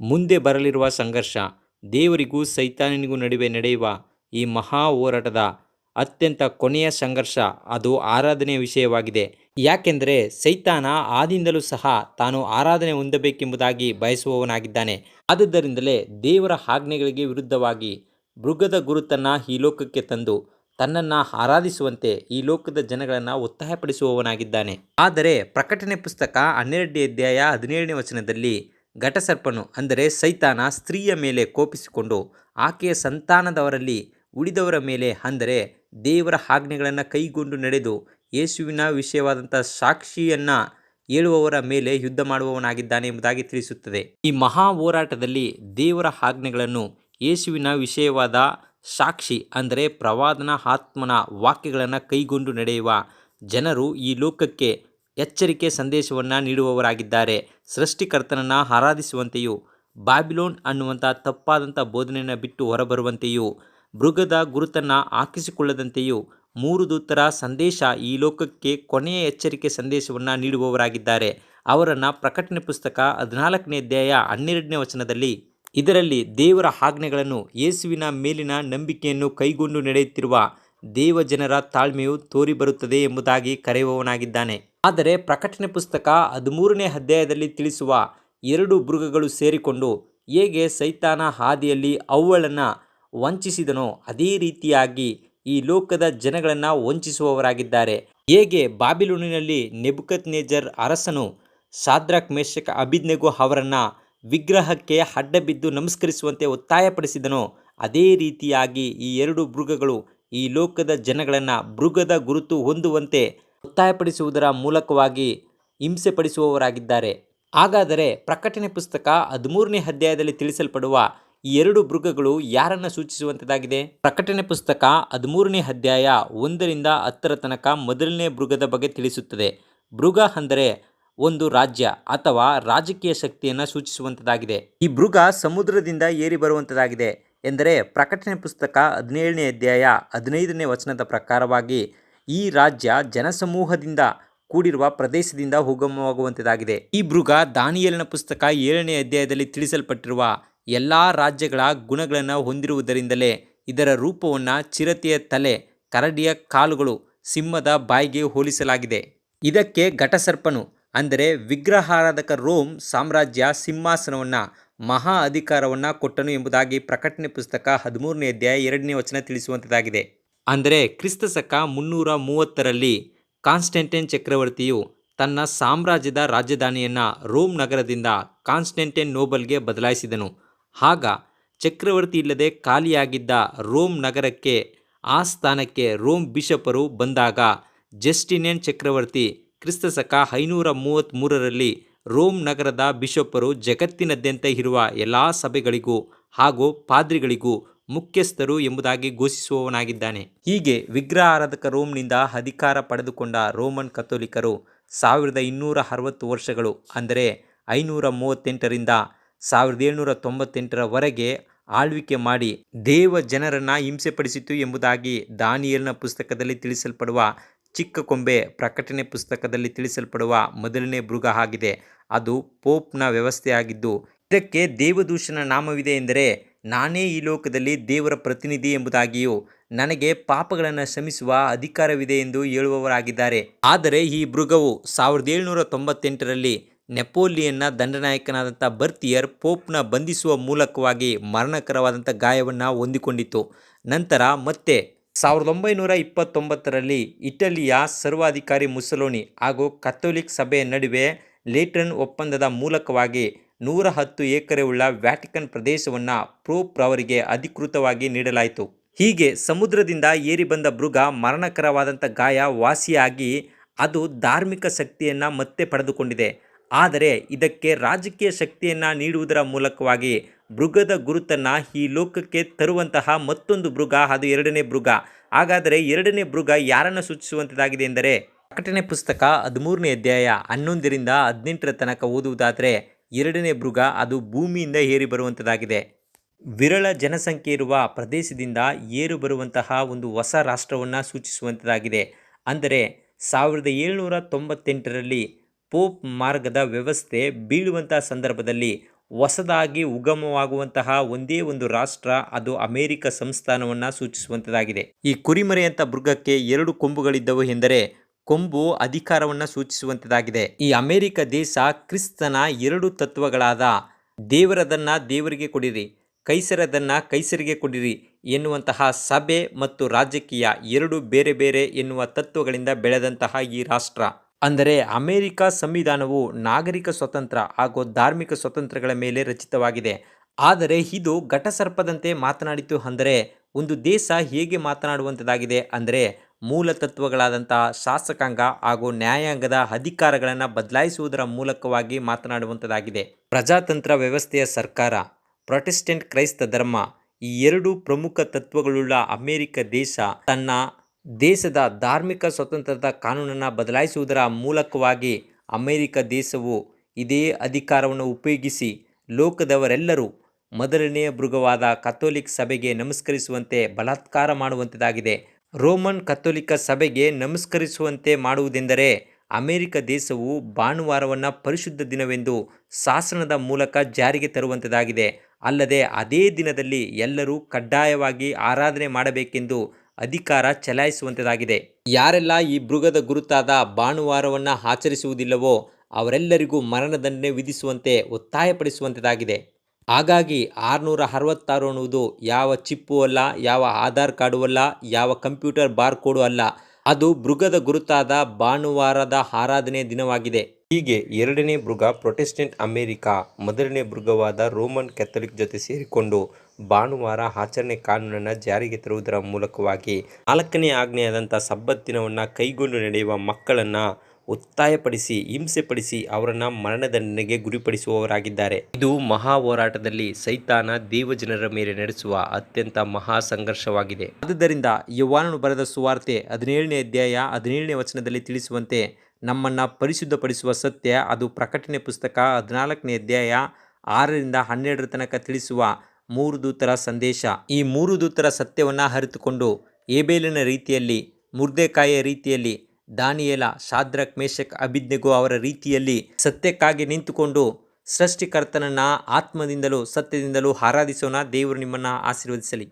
ಮುಂದೆ ಬರಲಿರುವ ಸಂಘರ್ಷ ದೇವರಿಗೂ ಸೈತಾನನಿಗೂ ನಡುವೆ ನಡೆಯುವ ಈ ಮಹಾ ಹೋರಾಟದ ಅತ್ಯಂತ ಕೊನೆಯ ಸಂಘರ್ಷ ಅದು ಆರಾಧನೆಯ ವಿಷಯವಾಗಿದೆ. ಯಾಕೆಂದರೆ ಸೈತಾನ ಆದಿಂದಲೂ ಸಹ ತಾನು ಆರಾಧನೆ ಹೊಂದಬೇಕೆಂಬುದಾಗಿ ಬಯಸುವವನಾಗಿದ್ದಾನೆ. ಆದುದರಿಂದಲೇ ದೇವರ ಆಜ್ಞೆಗಳಿಗೆ ವಿರುದ್ಧವಾಗಿ ಮೃಗದ ಗುರುತನ್ನು ಈ ಲೋಕಕ್ಕೆ ತಂದು ತನ್ನನ್ನು ಆರಾಧಿಸುವಂತೆ ಈ ಲೋಕದ ಜನಗಳನ್ನು ಒತ್ತಾಯಪಡಿಸುವವನಾಗಿದ್ದಾನೆ. ಆದರೆ ಪ್ರಕಟಣೆ ಪುಸ್ತಕ ಹನ್ನೆರಡನೇ ಅಧ್ಯಾಯ ಹದಿನೇಳನೇ ವಚನದಲ್ಲಿ ಘಟಸರ್ಪನು ಅಂದರೆ ಸೈತಾನ ಸ್ತ್ರೀಯ ಮೇಲೆ ಕೋಪಿಸಿಕೊಂಡು ಆಕೆಯ ಸಂತಾನದವರಲ್ಲಿ ಉಳಿದವರ ಮೇಲೆ ಅಂದರೆ ದೇವರ ಆಜ್ಞೆಗಳನ್ನು ಕೈಗೊಂಡು ನಡೆದು ಯೇಸುವಿನ ವಿಷಯವಾದಂಥ ಸಾಕ್ಷಿಯನ್ನು ಹೇಳುವವರ ಮೇಲೆ ಯುದ್ಧ ಮಾಡುವವನಾಗಿದ್ದಾನೆ ಎಂಬುದಾಗಿ ತಿಳಿಸುತ್ತದೆ. ಈ ಮಹಾ ಹೋರಾಟದಲ್ಲಿ ದೇವರ ಆಜ್ಞೆಗಳನ್ನು ಯೇಸುವಿನ ವಿಷಯವಾದ ಸಾಕ್ಷಿ ಅಂದರೆ ಪ್ರವಾದನ ಆತ್ಮನ ವಾಕ್ಯಗಳನ್ನು ಕೈಗೊಂಡು ನಡೆಯುವ ಜನರು ಈ ಲೋಕಕ್ಕೆ ಎಚ್ಚರಿಕೆ ಸಂದೇಶವನ್ನು ನೀಡುವವರಾಗಿದ್ದಾರೆ. ಸೃಷ್ಟಿಕರ್ತನನ್ನು ಆರಾಧಿಸುವಂತೆಯೂ, ಬಾಬಿಲೋನ್ ಅನ್ನುವಂಥ ತಪ್ಪಾದಂಥ ಬೋಧನೆಯನ್ನು ಬಿಟ್ಟು ಹೊರಬರುವಂತೆಯೂ, ಮೃಗದ ಗುರುತನ್ನು ಹಾಕಿಸಿಕೊಳ್ಳದಂತೆಯೂ ಮೂರು ದೂತರ ಸಂದೇಶ ಈ ಲೋಕಕ್ಕೆ ಕೊನೆಯ ಎಚ್ಚರಿಕೆ ಸಂದೇಶವನ್ನು ನೀಡುವವರಾಗಿದ್ದಾರೆ. ಅವರನ್ನು ಪ್ರಕಟಣೆ ಪುಸ್ತಕ ಹದಿನಾಲ್ಕನೇ ಅಧ್ಯಾಯ ಹನ್ನೆರಡನೇ ವಚನದಲ್ಲಿ, ಇದರಲ್ಲಿ ದೇವರ ಆಜ್ಞೆಗಳನ್ನು ಯೇಸುವಿನ ಮೇಲಿನ ನಂಬಿಕೆಯನ್ನು ಕೈಗೊಂಡು ನಡೆಯುತ್ತಿರುವ ದೇವಜನರ ತಾಳ್ಮೆಯು ತೋರಿಬರುತ್ತದೆ ಎಂಬುದಾಗಿ ಕರೆಯುವವನಾಗಿದ್ದಾನೆ. ಆದರೆ ಪ್ರಕಟಣೆ ಪುಸ್ತಕ ಹದಿಮೂರನೇ ಅಧ್ಯಾಯದಲ್ಲಿ ತಿಳಿಸುವ ಎರಡು ಮೃಗಗಳು ಸೇರಿಕೊಂಡು ಹೇಗೆ ಸೈತಾನ ಹಾದಿಯಲ್ಲಿ ಅವುಗಳನ್ನು ವಂಚಿಸಿದನೋ ಅದೇ ರೀತಿಯಾಗಿ ಈ ಲೋಕದ ಜನಗಳನ್ನು ವಂಚಿಸುವವರಾಗಿದ್ದಾರೆ. ಹೇಗೆ ಬಾಬಿಲೂನಿನಲ್ಲಿ ನೆಬುಕತ್ ನೇಜರ್ ಅರಸನು ಸಾದ್ರಕ್ ಮೇಷಕ್ ಅಭಿಜ್ಞೆಗೂ ಅವರನ್ನು ವಿಗ್ರಹಕ್ಕೆ ಅಡ್ಡಬಿದ್ದು ನಮಸ್ಕರಿಸುವಂತೆ ಒತ್ತಾಯಪಡಿಸಿದನೋ ಅದೇ ರೀತಿಯಾಗಿ ಈ ಎರಡು ಮೃಗಗಳು ಈ ಲೋಕದ ಜನಗಳನ್ನು ಮೃಗದ ಗುರುತು ಹೊಂದುವಂತೆ ಒತ್ತಾಯಪಡಿಸುವುದರ ಮೂಲಕವಾಗಿ ಹಿಂಸೆಪಡಿಸುವವರಾಗಿದ್ದಾರೆ. ಹಾಗಾದರೆ ಪ್ರಕಟಣೆ ಪುಸ್ತಕ ಹದಿಮೂರನೇ ಅಧ್ಯಾಯದಲ್ಲಿ ತಿಳಿಸಲ್ಪಡುವ ಈ ಎರಡು ಮೃಗಗಳು ಯಾರನ್ನು ಸೂಚಿಸುವಂತದಾಗಿದೆ ಪ್ರಕಟಣೆ ಪುಸ್ತಕ ಹದಿಮೂರನೇ ಅಧ್ಯಾಯ ಒಂದರಿಂದ ಹತ್ತರ ತನಕ ಮೊದಲನೇ ಮೃಗದ ಬಗ್ಗೆ ತಿಳಿಸುತ್ತದೆ. ಮೃಗ ಅಂದರೆ ಒಂದು ರಾಜ್ಯ ಅಥವಾ ರಾಜಕೀಯ ಶಕ್ತಿಯನ್ನು ಸೂಚಿಸುವಂಥದ್ದಾಗಿದೆ ಈ ಮೃಗ ಸಮುದ್ರದಿಂದ ಏರಿ ಬರುವಂಥದ್ದಾಗಿದೆ ಎಂದರೆ ಪ್ರಕಟಣೆ ಪುಸ್ತಕ ಹದಿನೇಳನೇ ಅಧ್ಯಾಯ ಹದಿನೈದನೇ ವಚನದ ಪ್ರಕಾರವಾಗಿ ಈ ರಾಜ್ಯ ಜನಸಮೂಹದಿಂದ ಕೂಡಿರುವ ಪ್ರದೇಶದಿಂದ ಉಗಮವಾಗುವಂಥದ್ದಾಗಿದೆ. ಈ ಮೃಗ ದಾನಿಯಲಿನ ಪುಸ್ತಕ ಏಳನೇ ಅಧ್ಯಾಯದಲ್ಲಿ ತಿಳಿಸಲ್ಪಟ್ಟಿರುವ ಎಲ್ಲ ರಾಜ್ಯಗಳ ಗುಣಗಳನ್ನು ಹೊಂದಿರುವುದರಿಂದಲೇ ಇದರ ರೂಪವನ್ನು ಚಿರತೆಯ ತಲೆ, ಕರಡಿಯ ಕಾಲುಗಳು, ಸಿಂಹದ ಬಾಯಿಗೆ ಹೋಲಿಸಲಾಗಿದೆ. ಇದಕ್ಕೆ ಘಟಸರ್ಪನು, ಅಂದರೆ ವಿಗ್ರಹಾರಾಧಕ ರೋಮ್ ಸಾಮ್ರಾಜ್ಯ ಸಿಂಹಾಸನವನ್ನು ಮಹಾ ಅಧಿಕಾರವನ್ನು ಕೊಟ್ಟನು ಎಂಬುದಾಗಿ ಪ್ರಕಟಣೆ ಪುಸ್ತಕ ಹದಿಮೂರನೇ ಅಧ್ಯಾಯ ಎರಡನೇ ವಚನ ತಿಳಿಸುವಂತದಾಗಿದೆ. ಅಂದರೆ ಕ್ರಿಸ್ತ ಸಕ ಮುನ್ನೂರ ಮೂವತ್ತರಲ್ಲಿ ಕಾನ್ಸ್ಟೆಂಟೈನ್ ಚಕ್ರವರ್ತಿಯು ತನ್ನ ಸಾಮ್ರಾಜ್ಯದ ರಾಜಧಾನಿಯನ್ನು ರೋಮ್ ನಗರದಿಂದ ಕಾನ್ಸ್ಟೆಂಟೈನ್ ನೋಬಲ್ಗೆ ಬದಲಾಯಿಸಿದನು. ಆಗ ಚಕ್ರವರ್ತಿ ಇಲ್ಲದೆ ಖಾಲಿಯಾಗಿದ್ದ ರೋಮ್ ನಗರಕ್ಕೆ, ಆ ಸ್ಥಾನಕ್ಕೆ ರೋಮ್ ಬಿಷಪರು ಬಂದಾಗ ಜಸ್ಟಿನಿಯನ್ ಚಕ್ರವರ್ತಿ ಕ್ರಿಸ್ತ ಸಕ ಐನೂರ ಮೂವತ್ತ್ಮೂರರಲ್ಲಿ ರೋಮ್ ನಗರದ ಬಿಷಪ್ಪರು ಜಗತ್ತಿನಾದ್ಯಂತ ಇರುವ ಎಲ್ಲ ಸಭೆಗಳಿಗೂ ಹಾಗೂ ಪಾದ್ರಿಗಳಿಗೂ ಮುಖ್ಯಸ್ಥರು ಎಂಬುದಾಗಿ ಘೋಷಿಸುವವನಾಗಿದ್ದಾನೆ. ಹೀಗೆ ವಿಗ್ರಹ ಆರಾಧಕ ರೋಮ್ನಿಂದ ಅಧಿಕಾರ ಪಡೆದುಕೊಂಡ ರೋಮನ್ ಕಥೋಲಿಕರು ಸಾವಿರದ ಇನ್ನೂರ ಅರವತ್ತು ವರ್ಷಗಳು, ಅಂದರೆ ಐನೂರ ಮೂವತ್ತೆಂಟರಿಂದ ಸಾವಿರದ ಏಳ್ನೂರ ತೊಂಬತ್ತೆಂಟರವರೆಗೆ ಆಳ್ವಿಕೆ ಮಾಡಿ ದೇವ ಜನರನ್ನು ಹಿಂಸೆಪಡಿಸಿತು ಎಂಬುದಾಗಿ ದಾನಿಯಲ್ನ ಪುಸ್ತಕದಲ್ಲಿ ತಿಳಿಸಲ್ಪಡುವ ಚಿಕ್ಕ ಕೊಂಬೆ ಪ್ರಕಟಣೆ ಪುಸ್ತಕದಲ್ಲಿ ತಿಳಿಸಲ್ಪಡುವ ಮೊದಲನೇ ಮೃಗ ಆಗಿದೆ. ಅದು ಪೋಪ್ನ ವ್ಯವಸ್ಥೆಯಾಗಿದ್ದು, ಇದಕ್ಕೆ ದೇವದೂಷಣ ನಾಮವಿದೆ ಎಂದರೆ, ನಾನೇ ಈ ಲೋಕದಲ್ಲಿ ದೇವರ ಪ್ರತಿನಿಧಿ ಎಂಬುದಾಗಿಯೂ ನನಗೆ ಪಾಪಗಳನ್ನು ಶ್ರಮಿಸುವ ಅಧಿಕಾರವಿದೆ ಎಂದು ಹೇಳುವವರಾಗಿದ್ದಾರೆ. ಆದರೆ ಈ ಮೃಗವು ಸಾವಿರದ ಏಳ್ನೂರ ತೊಂಬತ್ತೆಂಟರಲ್ಲಿ ನೆಪೋಲಿಯನ್ನ ದಂಡನಾಯಕನಾದಂಥ ಬರ್ತಿಯರ್ ಪೋಪ್ನ ಬಂಧಿಸುವ ಮೂಲಕವಾಗಿ ಮರಣಕರವಾದಂಥ ಗಾಯವನ್ನು ಹೊಂದಿಕೊಂಡಿತು ನಂತರ ಮತ್ತೆ ಸಾವಿರದ ಒಂಬೈನೂರ ಇಪ್ಪತ್ತೊಂಬತ್ತರಲ್ಲಿ ಇಟಲಿಯ ಸರ್ವಾಧಿಕಾರಿ ಮುಸಲೋನಿ ಹಾಗೂ ಕಥೋಲಿಕ್ ಸಭೆಯ ನಡುವೆ ಲೇಟ್ರನ್ ಒಪ್ಪಂದದ ಮೂಲಕವಾಗಿ ನೂರ ಹತ್ತು ಎಕರೆ ಉಳ್ಳ ವ್ಯಾಟಿಕನ್ ಪ್ರದೇಶವನ್ನು ಪ್ರೋಪ್ ಅವರಿಗೆ ಅಧಿಕೃತವಾಗಿ ನೀಡಲಾಯಿತು. ಹೀಗೆ ಸಮುದ್ರದಿಂದ ಏರಿ ಬಂದ ಮೃಗ ಮರಣಕರವಾದಂಥ ಗಾಯ ವಾಸಿಯಾಗಿ ಅದು ಧಾರ್ಮಿಕ ಶಕ್ತಿಯನ್ನು ಮತ್ತೆ ಪಡೆದುಕೊಂಡಿದೆ. ಆದರೆ ಇದಕ್ಕೆ ರಾಜಕೀಯ ಶಕ್ತಿಯನ್ನು ನೀಡುವುದರ ಮೂಲಕವಾಗಿ ಮೃಗದ ಗುರುತನ್ನು ಈ ಲೋಕಕ್ಕೆ ತರುವಂತಹ ಮತ್ತೊಂದು ಮೃಗ, ಅದು ಎರಡನೇ ಮೃಗ. ಹಾಗಾದರೆ ಎರಡನೇ ಮೃಗ ಯಾರನ್ನು ಸೂಚಿಸುವಂಥದ್ದಾಗಿದೆ ಎಂದರೆ ಪ್ರಕಟಣೆ ಪುಸ್ತಕ ಹದಿಮೂರನೇ ಅಧ್ಯಾಯ ಹನ್ನೊಂದರಿಂದ ಹದಿನೆಂಟರ ತನಕ ಓದುವುದಾದರೆ, ಎರಡನೇ ಮೃಗ ಅದು ಭೂಮಿಯಿಂದ ಏರಿ ಬರುವಂಥದ್ದಾಗಿದೆ ವಿರಳ ಜನಸಂಖ್ಯೆ ಇರುವ ಪ್ರದೇಶದಿಂದ ಏರು ಬರುವಂತಹ ಒಂದು ಹೊಸ ರಾಷ್ಟ್ರವನ್ನು ಸೂಚಿಸುವಂಥದ್ದಾಗಿದೆ ಅಂದರೆ, ಸಾವಿರದ ಏಳ್ನೂರ ತೊಂಬತ್ತೆಂಟರಲ್ಲಿ ಪೋಪ್ ಮಾರ್ಗದ ವ್ಯವಸ್ಥೆ ಬೀಳುವಂಥ ಸಂದರ್ಭದಲ್ಲಿ ಹೊಸದಾಗಿ ಉಗಮವಾಗುವಂತಹ ಒಂದೇ ಒಂದು ರಾಷ್ಟ್ರ, ಅದು ಅಮೆರಿಕ ಸಂಸ್ಥಾನವನ್ನು ಸೂಚಿಸುವಂಥದ್ದಾಗಿದೆ ಈ ಕುರಿಮರೆಯಂಥ ಮೃಗಕ್ಕೆ ಎರಡು ಕೊಂಬುಗಳಿದ್ದವು ಎಂದರೆ ಕೊಂಬು ಅಧಿಕಾರವನ್ನು ಸೂಚಿಸುವಂಥದ್ದಾಗಿದೆ ಈ ಅಮೆರಿಕ ದೇಶ ಕ್ರಿಸ್ತನ ಎರಡು ತತ್ವಗಳಾದ ದೇವರದನ್ನ ದೇವರಿಗೆ ಕೊಡಿರಿ, ಕೈಸರದನ್ನ ಕೈಸರಿಗೆ ಕೊಡಿರಿ ಎನ್ನುವಂತಹ ಸಭೆ ಮತ್ತು ರಾಜಕೀಯ ಎರಡು ಬೇರೆ ಬೇರೆ ಎನ್ನುವ ತತ್ವಗಳಿಂದ ಬೆಳೆದಂತಹ ಈ ರಾಷ್ಟ್ರ. ಅಂದರೆ ಅಮೆರಿಕ ಸಂವಿಧಾನವು ನಾಗರಿಕ ಸ್ವತಂತ್ರ ಹಾಗೂ ಧಾರ್ಮಿಕ ಸ್ವತಂತ್ರಗಳ ಮೇಲೆ ರಚಿತವಾಗಿದೆ. ಆದರೆ ಇದು ಘಟಸರ್ಪದಂತೆ ಮಾತನಾಡಿತು ಅಂದರೆ ಒಂದು ದೇಶ ಹೇಗೆ ಮಾತನಾಡುವಂಥದ್ದಾಗಿದೆ ಅಂದರೆ ಮೂಲ ತತ್ವಗಳಾದಂತಹ ಶಾಸಕಾಂಗ ಹಾಗೂ ನ್ಯಾಯಾಂಗದ ಅಧಿಕಾರಗಳನ್ನು ಬದಲಾಯಿಸುವುದರ ಮೂಲಕವಾಗಿ ಮಾತನಾಡುವಂಥದ್ದಾಗಿದೆ. ಪ್ರಜಾತಂತ್ರ ವ್ಯವಸ್ಥೆಯ ಸರ್ಕಾರ, ಪ್ರೊಟೆಸ್ಟೆಂಟ್ ಕ್ರೈಸ್ತ ಧರ್ಮ ಈ ಎರಡು ಪ್ರಮುಖ ತತ್ವಗಳುಳ್ಳ ಅಮೆರಿಕ ದೇಶ ತನ್ನ ದೇಶದ ಧಾರ್ಮಿಕ ಸ್ವತಂತ್ರದ ಕಾನೂನನ್ನು ಬದಲಾಯಿಸುವುದರ ಮೂಲಕವಾಗಿ ಅಮೇರಿಕ ದೇಶವು ಇದೇ ಅಧಿಕಾರವನ್ನು ಉಪಯೋಗಿಸಿ ಲೋಕದವರೆಲ್ಲರೂ ಮೊದಲನೆಯ ಮೃಗವಾದ ಕಥೋಲಿಕ್ ಸಭೆಗೆ ನಮಸ್ಕರಿಸುವಂತೆ ಬಲಾತ್ಕಾರ ಮಾಡುವಂಥದ್ದಾಗಿದೆ ರೋಮನ್ ಕಥೋಲಿಕ ಸಭೆಗೆ ನಮಸ್ಕರಿಸುವಂತೆ ಮಾಡುವುದೆಂದರೆ ಅಮೆರಿಕ ದೇಶವು ಭಾನುವಾರವನ್ನು ಪರಿಶುದ್ಧ ದಿನವೆಂದು ಶಾಸನದ ಮೂಲಕ ಜಾರಿಗೆ ತರುವಂಥದ್ದಾಗಿದೆ ಅಲ್ಲದೆ ಅದೇ ದಿನದಲ್ಲಿ ಎಲ್ಲರೂ ಕಡ್ಡಾಯವಾಗಿ ಆರಾಧನೆ ಮಾಡಬೇಕೆಂದು ಅಧಿಕಾರ ಚಲಾಯಿಸುವಂತದಾಗಿದೆ. ಯಾರೆಲ್ಲ ಈ ಮೃಗದ ಗುರುತಾದ ಭಾನುವಾರವನ್ನು ಆಚರಿಸುವುದಿಲ್ಲವೋ ಅವರೆಲ್ಲರಿಗೂ ಮರಣದಂಡನೆ ವಿಧಿಸುವಂತೆ ಒತ್ತಾಯಪಡಿಸುವಂತದಾಗಿದೆ. ಹಾಗಾಗಿ ಆರುನೂರ ಅರವತ್ತಾರು ಅನ್ನುವುದು ಯಾವ ಚಿಪ್ಪು ಅಲ್ಲ, ಯಾವ ಆಧಾರ್ ಕಾರ್ಡು ಅಲ್ಲ, ಯಾವ ಕಂಪ್ಯೂಟರ್ ಬಾರ್ ಕೋಡು ಅಲ್ಲ, ಅದು ಮೃಗದ ಗುರುತಾದ ಭಾನುವಾರದ ಆರಾಧನೆ ದಿನವಾಗಿದೆ. ಹೀಗೆ ಎರಡನೇ ಮೃಗ ಪ್ರೊಟೆಸ್ಟೆಂಟ್ ಅಮೆರಿಕ, ಮೊದಲನೇ ಮೃಗವಾದ ರೋಮನ್ ಕ್ಯಾಥೋಲಿಕ್ ಜೊತೆ ಸೇರಿಕೊಂಡು ಭಾನುವಾರ ಆಚರಣೆ ಕಾನೂನನ್ನು ಜಾರಿಗೆ ತರುವುದರ ಮೂಲಕವಾಗಿ ನಾಲ್ಕನೇ ಆಜ್ಞೆಯಾದಂಥ ಸಬ್ಬತ್ ದಿನವನ್ನು ಕೈಗೊಂಡು ನಡೆಯುವ ಮಕ್ಕಳನ್ನು ಒತ್ತಾಯಪಡಿಸಿ, ಹಿಂಸೆಪಡಿಸಿ ಅವರನ್ನು ಮರಣದಂಡನೆಗೆ ಗುರಿಪಡಿಸುವವರಾಗಿದ್ದಾರೆ. ಇದು ಮಹಾ ಹೋರಾಟದಲ್ಲಿ ಸೈತಾನ ದೇವಜನರ ಮೇಲೆ ನಡೆಸುವ ಅತ್ಯಂತ ಮಹಾ ಸಂಘರ್ಷವಾಗಿದೆ. ಆದ್ದರಿಂದ ಯುವಾನನು ಬರೆದ ಸುವಾರ್ತೆ ಹದಿನೇಳನೇ ಅಧ್ಯಾಯ ಹದಿನೇಳನೇ ವಚನದಲ್ಲಿ ತಿಳಿಸುವಂತೆ ನಮ್ಮನ್ನು ಪರಿಶುದ್ಧಪಡಿಸುವ ಸತ್ಯ, ಅದು ಪ್ರಕಟಣೆ ಪುಸ್ತಕ ಹದಿನಾಲ್ಕನೇ ಅಧ್ಯಾಯ ಆರರಿಂದ ಹನ್ನೆರಡರ ತನಕ ತಿಳಿಸುವ ಮೂರು ದೂತರ ಸಂದೇಶ. ಈ ಮೂರು ದೂತರ ಸತ್ಯವನ್ನು ಅರಿತುಕೊಂಡು ಏಬೇಲಿನ ರೀತಿಯಲ್ಲಿ, ಮುರ್ದೆಕಾಯಿಯ ರೀತಿಯಲ್ಲಿ, ದಾನಿಯೇಲ, ಶಾದ್ರಕ್ ಮೇಷಕ್ ಅಭಿಜ್ಞೆಗೂ ಅವರ ರೀತಿಯಲ್ಲಿ ಸತ್ಯಕ್ಕಾಗಿ ನಿಂತುಕೊಂಡು ಸೃಷ್ಟಿಕರ್ತನನ್ನು ಆತ್ಮದಿಂದಲೂ ಸತ್ಯದಿಂದಲೂ ಆರಾಧಿಸೋಣ, ದೇವರು ನಿಮ್ಮನ್ನು ಆಶೀರ್ವದಿಸಲಿ.